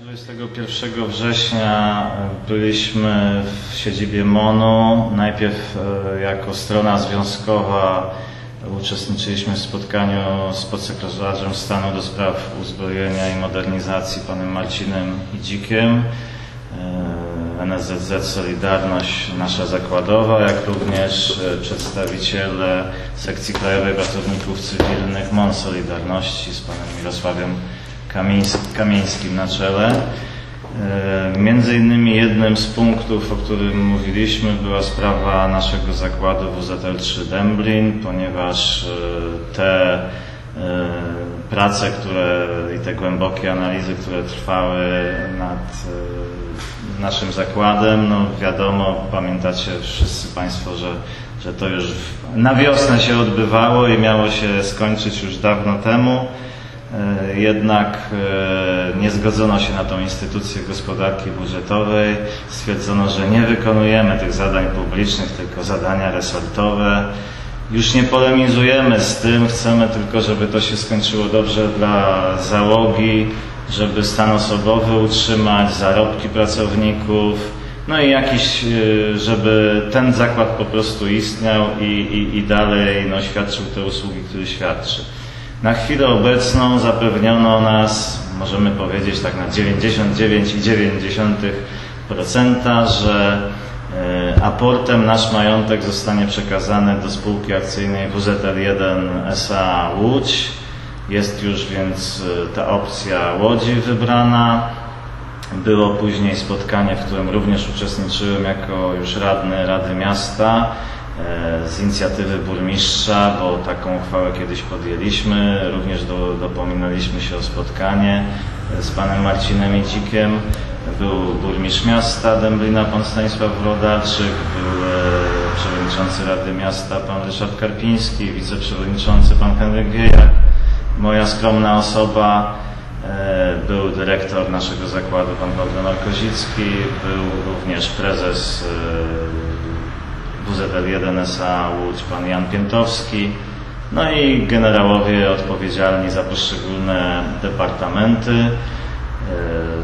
21 września byliśmy w siedzibie MONU. Najpierw e, jako strona związkowa uczestniczyliśmy w spotkaniu z podsekretarzem stanu do spraw uzbrojenia i modernizacji panem Marcinem Dzikiem. E, NSZZ Solidarność, nasza zakładowa, jak również e, przedstawiciele sekcji krajowej pracowników cywilnych MON Solidarności z panem Mirosławiem Kamieńskim na czele. E, między innymi jednym z punktów, o którym mówiliśmy, była sprawa naszego zakładu WZL3 Demblin, ponieważ e, te e, prace, które i te głębokie analizy, które trwały nad naszym zakładem, no wiadomo, pamiętacie wszyscy Państwo, że, że to już na wiosnę się odbywało i miało się skończyć już dawno temu. E, jednak e, nie zgodzono się na tą instytucję gospodarki budżetowej. Stwierdzono, że nie wykonujemy tych zadań publicznych, tylko zadania resortowe. Już nie polemizujemy z tym, chcemy tylko, żeby to się skończyło dobrze dla załogi, żeby stan osobowy utrzymać, zarobki pracowników, no i jakiś, e, żeby ten zakład po prostu istniał i, i, i dalej no, świadczył te usługi, które świadczy. Na chwilę obecną zapewniono nas, możemy powiedzieć tak na 99,9%, że e, aportem nasz majątek zostanie przekazany do spółki akcyjnej WZL1 SA Łódź. Jest już więc e, ta opcja Łodzi wybrana. Było później spotkanie, w którym również uczestniczyłem jako już radny Rady Miasta. E, z inicjatywy burmistrza, bo taką uchwałę kiedyś podjęliśmy. Również do, dopominaliśmy się o spotkanie z panem Marcinem Idzikiem. Był burmistrz miasta Dęblina, pan Stanisław Wrodarczyk, był e, przewodniczący Rady Miasta, pan Ryszard Karpiński, wiceprzewodniczący pan Henryk Wiejak, moja skromna osoba, e, był dyrektor naszego zakładu, pan Waldemar Kozicki, był również prezes WZL1 SA Łódź, pan Jan Piętowski, no i generałowie odpowiedzialni za poszczególne departamenty. E,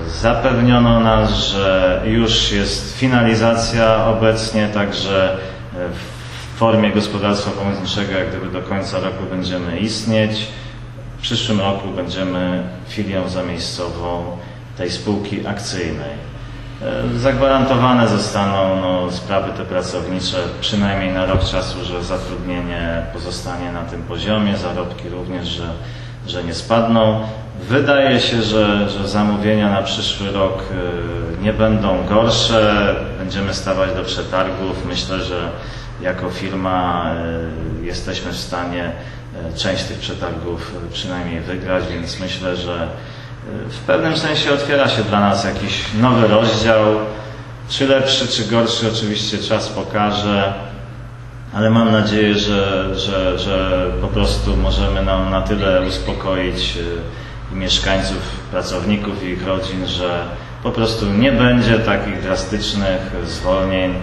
zapewniono nas, że już jest finalizacja obecnie, także w formie gospodarstwa pomocniczego, jak gdyby do końca roku będziemy istnieć. W przyszłym roku będziemy filią zamiejscową tej spółki akcyjnej. E, zagwarantowane zostaną no, sprawy te pracownicze przynajmniej na rok czasu, że zatrudnienie pozostanie na tym poziomie, zarobki również, że, że nie spadną. Wydaje się, że, że zamówienia na przyszły rok e, nie będą gorsze. Będziemy stawać do przetargów. Myślę, że jako firma e, jesteśmy w stanie część tych przetargów przynajmniej wygrać, więc myślę, że w pewnym sensie otwiera się dla nas jakiś nowy rozdział. Czy lepszy, czy gorszy, oczywiście czas pokaże, ale mam nadzieję, że, że, że po prostu możemy nam na tyle uspokoić y, mieszkańców, pracowników i ich rodzin, że po prostu nie będzie takich drastycznych zwolnień,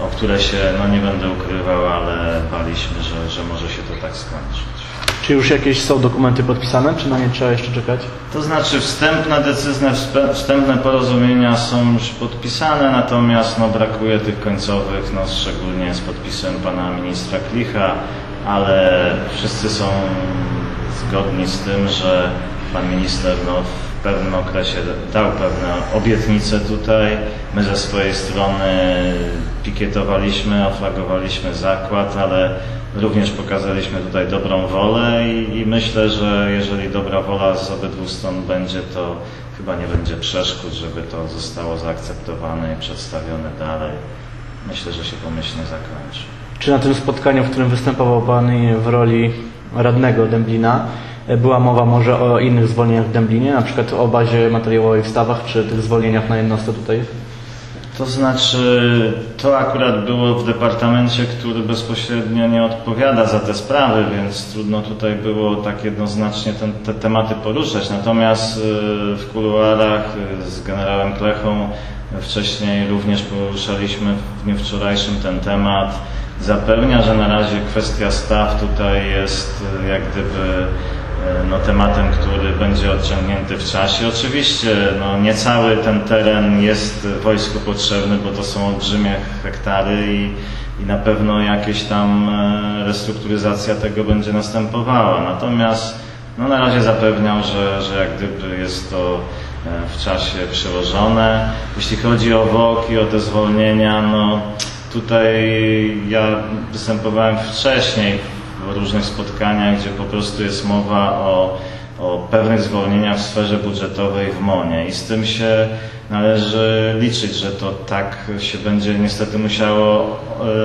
o które się, no nie będę ukrywał, ale baliśmy, że, że może się to tak skończyć. Czy już jakieś są dokumenty podpisane, czy na nie trzeba jeszcze czekać? To znaczy wstępne decyzje, wstępne porozumienia są już podpisane, natomiast no, brakuje tych końcowych, no, szczególnie z podpisem pana ministra Klicha, ale wszyscy są zgodni z tym, że pan minister no, w pewnym okresie dał pewne obietnice tutaj. My ze swojej strony pikietowaliśmy, oflagowaliśmy zakład, ale Również pokazaliśmy tutaj dobrą wolę i, i, myślę, że jeżeli dobra wola z obydwu stron będzie, to chyba nie będzie przeszkód, żeby to zostało zaakceptowane i przedstawione dalej. Myślę, że się pomyślnie zakończy. Czy na tym spotkaniu, w którym występował Pan w roli radnego Dęblina, była mowa może o innych zwolnieniach w Dęblinie, na przykład o bazie materiałowej w Stawach, czy tych zwolnieniach na jednostce tutaj? To znaczy, to akurat było w departamencie, który bezpośrednio nie odpowiada za te sprawy, więc trudno tutaj było tak jednoznacznie ten, te tematy poruszać. Natomiast y, w kuluarach y, z generałem Klechą wcześniej również poruszaliśmy w dniu wczorajszym ten temat. Zapewnia, że na razie kwestia staw tutaj jest y, jak gdyby no, tematem, który będzie odciągnięty w czasie. Oczywiście no, nie cały ten teren jest wojsku potrzebny, bo to są olbrzymie hektary i, i na pewno jakieś tam e, restrukturyzacja tego będzie następowała. Natomiast no, na razie zapewniał, że, że jak gdyby jest to e, w czasie przełożone. Jeśli chodzi o WOK i o te zwolnienia, no tutaj ja występowałem wcześniej w różnych spotkaniach, gdzie po prostu jest mowa o, o pewnych zwolnieniach w sferze budżetowej w MONie i z tym się należy liczyć, że to tak się będzie niestety musiało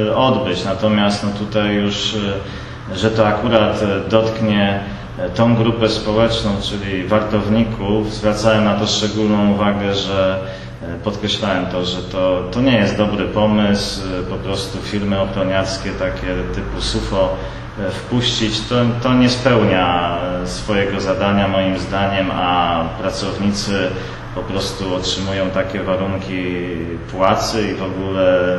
e, odbyć. Natomiast no tutaj już, e, że to akurat e, dotknie tą grupę społeczną, czyli wartowników, zwracałem na to szczególną uwagę, że podkreślałem to, że to, to nie jest dobry pomysł, po prostu firmy ochroniarskie takie typu SUFO wpuścić, to, to nie spełnia swojego zadania moim zdaniem, a pracownicy po prostu otrzymują takie warunki płacy i w ogóle,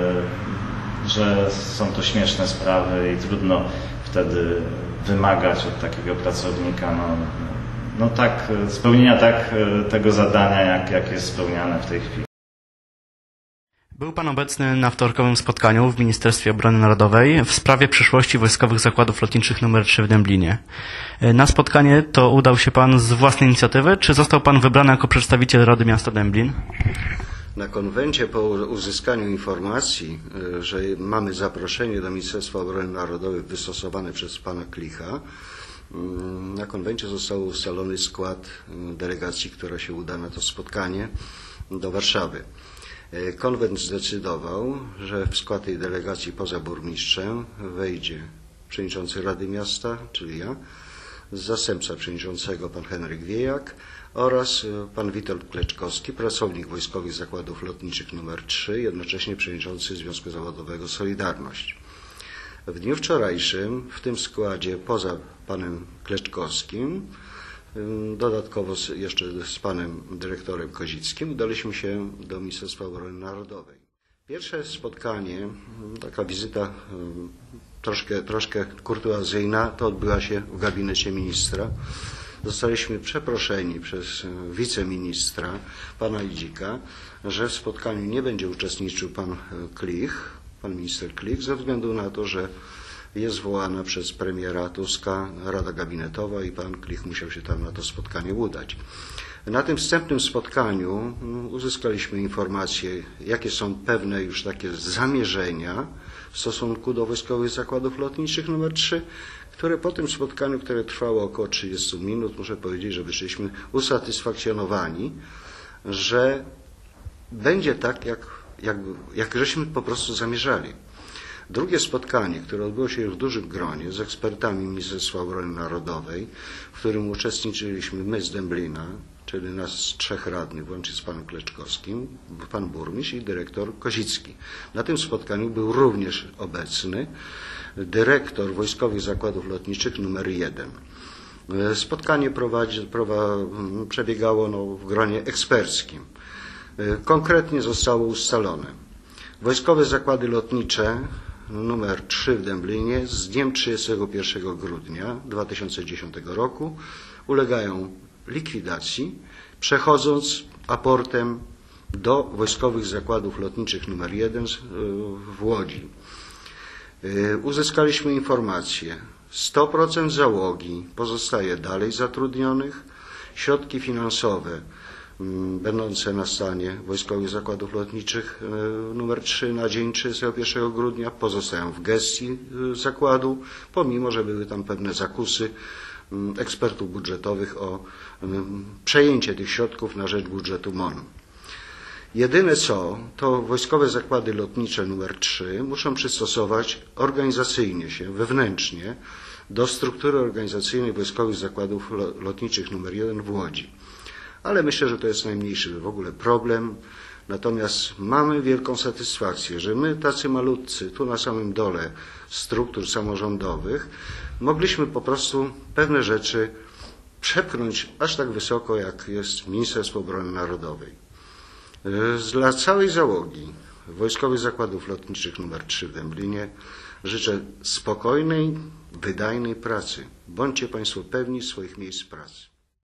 że są to śmieszne sprawy i trudno wtedy wymagać od takiego pracownika no, no tak, spełnienia tak tego zadania, jak, jak jest spełniane w tej chwili. Był Pan obecny na wtorkowym spotkaniu w Ministerstwie Obrony Narodowej w sprawie przyszłości Wojskowych Zakładów Lotniczych nr 3 w Dęblinie. Na spotkanie to udał się Pan z własnej inicjatywy, czy został Pan wybrany jako przedstawiciel Rady Miasta Dęblin? Na konwencie po uzyskaniu informacji, e, że mamy zaproszenie do Ministerstwa Obrony Narodowej wystosowane przez pana Klicha, mm, na konwencie został ustalony skład mm, delegacji, która się uda na to spotkanie do Warszawy. E, konwent zdecydował, że w skład tej delegacji poza burmistrzem wejdzie przewodniczący Rady Miasta, czyli ja, zastępca przewodniczącego pan Henryk Wiejak oraz e, pan Witold Kleczkowski, pracownik Wojskowych Zakładów Lotniczych nr 3, jednocześnie przewodniczący Związku Zawodowego Solidarność. W dniu wczorajszym w tym składzie poza panem Kleczkowskim Dodatkowo jeszcze z panem dyrektorem Kozickim udaliśmy się do Ministerstwa Obrony Narodowej. Pierwsze spotkanie, taka wizyta troszkę, troszkę kurtuazyjna, to odbyła się w gabinecie ministra. Zostaliśmy przeproszeni przez wiceministra, pana Idzika, że w spotkaniu nie będzie uczestniczył pan Klich, pan minister Klich, ze względu na to, że jest zwołana przez premiera Tuska Rada Gabinetowa i pan Klich musiał się tam na to spotkanie udać. Na tym wstępnym spotkaniu mm, uzyskaliśmy informacje, jakie są pewne już takie zamierzenia w stosunku do Wojskowych Zakładów Lotniczych nr 3, które po tym spotkaniu, które trwało około 30 minut, muszę powiedzieć, że wyszliśmy usatysfakcjonowani, że będzie tak, jak, jak, jak żeśmy po prostu zamierzali. Drugie spotkanie, które odbyło się w dużym gronie z ekspertami Ministerstwa Obrony Narodowej, w którym uczestniczyliśmy my z Dęblina, czyli nas trzech radnych, włącznie z panem Kleczkowskim, pan burmistrz i dyrektor Kozicki. Na tym spotkaniu był również obecny dyrektor Wojskowych Zakładów Lotniczych numer 1. Spotkanie prowadzi, prowa, przebiegało no, w gronie eksperckim. Konkretnie zostało ustalone. Wojskowe Zakłady Lotnicze numer 3 w Dęblinie z dniem 31 grudnia 2010 roku. Ulegają likwidacji, przechodząc aportem do Wojskowych Zakładów Lotniczych nr 1 w Łodzi. Uzyskaliśmy informację, 100% załogi pozostaje dalej zatrudnionych, środki finansowe będące na stanie Wojskowych Zakładów Lotniczych e, nr 3 na dzień 31 grudnia pozostają w gestii e, zakładu, pomimo, że były tam pewne zakusy mm, ekspertów budżetowych o mm, przejęcie tych środków na rzecz budżetu MON. Jedyne co, to Wojskowe Zakłady Lotnicze nr 3 muszą przystosować organizacyjnie się, wewnętrznie do struktury organizacyjnej Wojskowych Zakładów Lotniczych nr 1 w Łodzi ale myślę, że to jest najmniejszy w ogóle problem. Natomiast mamy wielką satysfakcję, że my, tacy malutcy, tu na samym dole struktur samorządowych, mogliśmy po prostu pewne rzeczy przepchnąć aż tak wysoko, jak jest Ministerstwo Obrony Narodowej. Dla całej załogi Wojskowych Zakładów Lotniczych nr 3 w Dęblinie Życzę spokojnej, wydajnej pracy. Bądźcie Państwo pewni swoich miejsc pracy.